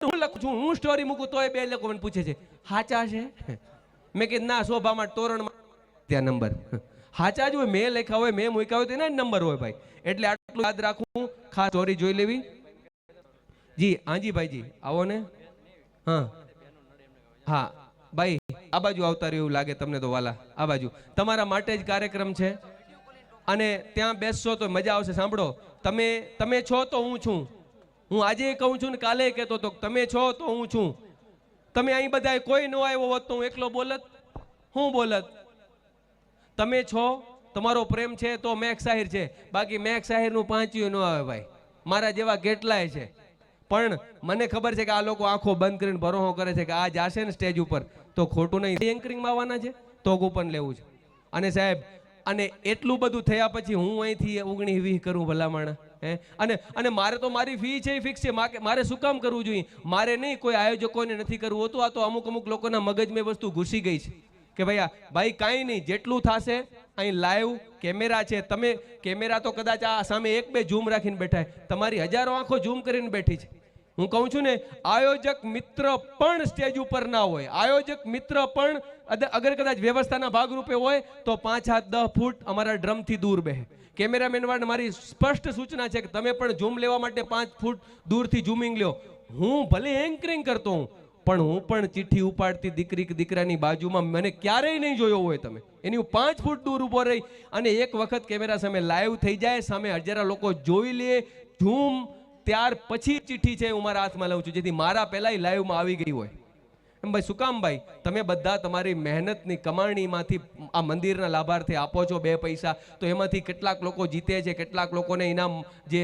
હું લખું છું, હું સ્ટોરી મૂકું તોય બે લોકો મને પૂછે છે, હાચા છે? મેં કીધું, ના, શોભામાં તોરણમાં ત્યાં નંબર. હાચા જ હોય, મેં લખ્યા હોય, મેં મૂક્યા હોય, તો એના નંબર હોય ભાઈ. એટલે આટલું યાદ રાખવું ખાસ સ્ટોરી જોઈ લેવી. જી, હાજી ભાઈજી, આવો ને. હા. હા, ભાઈ, આ બાજુ આવતા રહ્યું લાગે તમને તો વાલા, આ બાજુ. તમારા માટે જ કાર્યક્રમ છે. અને ત્યાં બેસશો તો મજા આવશે, સાંભળો. તમે તમે છો તો હું છું. હું આજે કહું છું ને કાલે કહેતો તો તમે છો તો હું છું. તમે અહીં બધા કોઈ ન આવ્યો હોત તો હું એકલો બોલત? હું બોલત? તમે છો, તમારો પ્રેમ છે તો મેઘ સાહિર છે. બાકી મેઘ સાહિરનું પાંચ્યું ન આવે ભાઈ. મારા જેવા કેટલાય છે. પણ મને ખબર છે કે આ લોકો આંખો બંધ કરીને ભરોહો કરે છે કે આ જાશે ને સ્ટેજ ઉપર. તો ખોટું નહીં. એન્કરિંગમાં આવવાના છે? તો કૂપન લેવું છે. અને સાહેબ અને એટલું બધું થયા પછી હું અહીંથી ઓગણી વીહ કરું ભલામણ, હે? અને અને મારે તો મારી ફી છે ફિક્સ છે. મારે શું કામ કરવું જોઈએ? મારે નહીં કોઈ આયોજકોને નથી કરવું. હોતું આ તો અમુક અમુક લોકોના મગજમાં એ વસ્તુ ઘૂસી ગઈ છે. કે ભાઈ આ ભાઈ, કાંઈ નહીં. જેટલું થશે, અહીં લાઈવ કેમેરા છે. તમે કેમેરા તો કદાચ આ સામે એક બે ઝૂમ રાખીને બેઠા તમારી હજારો આંખો ઝૂમ કરીને બેઠી છે. હું કહું છું ને, આયોજક મિત્ર પણ સ્ટેજ ઉપર ના હોય. આયોજક મિત્ર પણ અગર કદાચ વ્યવસ્થાના ભાગરૂપે હોય, તો પાંચ હાથ દસ ફૂટ અમારા ડ્રમથી દૂર બેહે. કેમેરામેન વાળા મારી સ્પષ્ટ સૂચના છે કે તમે પણ ઝૂમ લેવા માટે પાંચ ફૂટ દૂરથી ઝૂમિંગ લ્યો. હું ભલે એન્કરિંગ કરતો હું, પણ હું પણ ચિઠ્ઠી ઉપાડતી દીકરી કે દીકરાની બાજુમાં મને ક્યારેય નહીં જોયો હોય તમે. એની હું પાંચ ફૂટ દૂર ઊભો રહી અને એક વખત કેમેરા સામે લાઈવ થઈ જાય, સામે હજારા લોકો જોઈ લે, ઝૂમ ત્યાર પછી ચિઠ્ઠી છે હું મારા હાથમાં લઉં છું, જેથી મારા પહેલાંય લાઈવમાં આવી ગઈ હોય. એમ ભાઈ, શું કામ તમે બધા તમારી મહેનતની કમાણીમાંથી આ મંદિરના લાભાર્થે આપો છો બે પૈસા. તો એમાંથી કેટલાક લોકો જીતે છે, કેટલાક લોકોને ઇનામ જે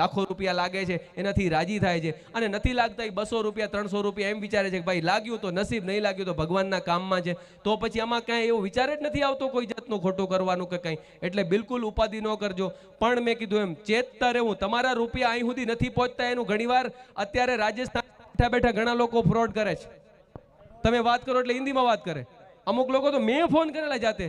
લાખો રૂપિયા લાગે છે, એનાથી રાજી થાય છે. અને નથી લાગતા એ બસો રૂપિયા, ત્રણસો રૂપિયા એમ વિચારે છે કે ભાઈ, લાગ્યું તો નસીબ, નહીં લાગ્યું તો ભગવાનના કામમાં છે. તો પછી આમાં કાંઈ એવો વિચાર જ નથી આવતો કોઈ જાતનું ખોટું કરવાનું કે કંઈ. એટલે બિલકુલ ઉપાધિ ન કરજો. પણ મેં કીધું એમ, ચેતતા રહેવું. તમારા રૂપિયા અહીં સુધી નથી પહોંચતા. એનું ઘણીવાર અત્યારે રાજસ્થાન બેઠા બેઠા ઘણા લોકો ફ્રોડ કરે છે. તમે વાત કરો એટલે હિન્દીમાં વાત કરે. અમુક લોકો તો મેં ફોન કરેલા જાતે.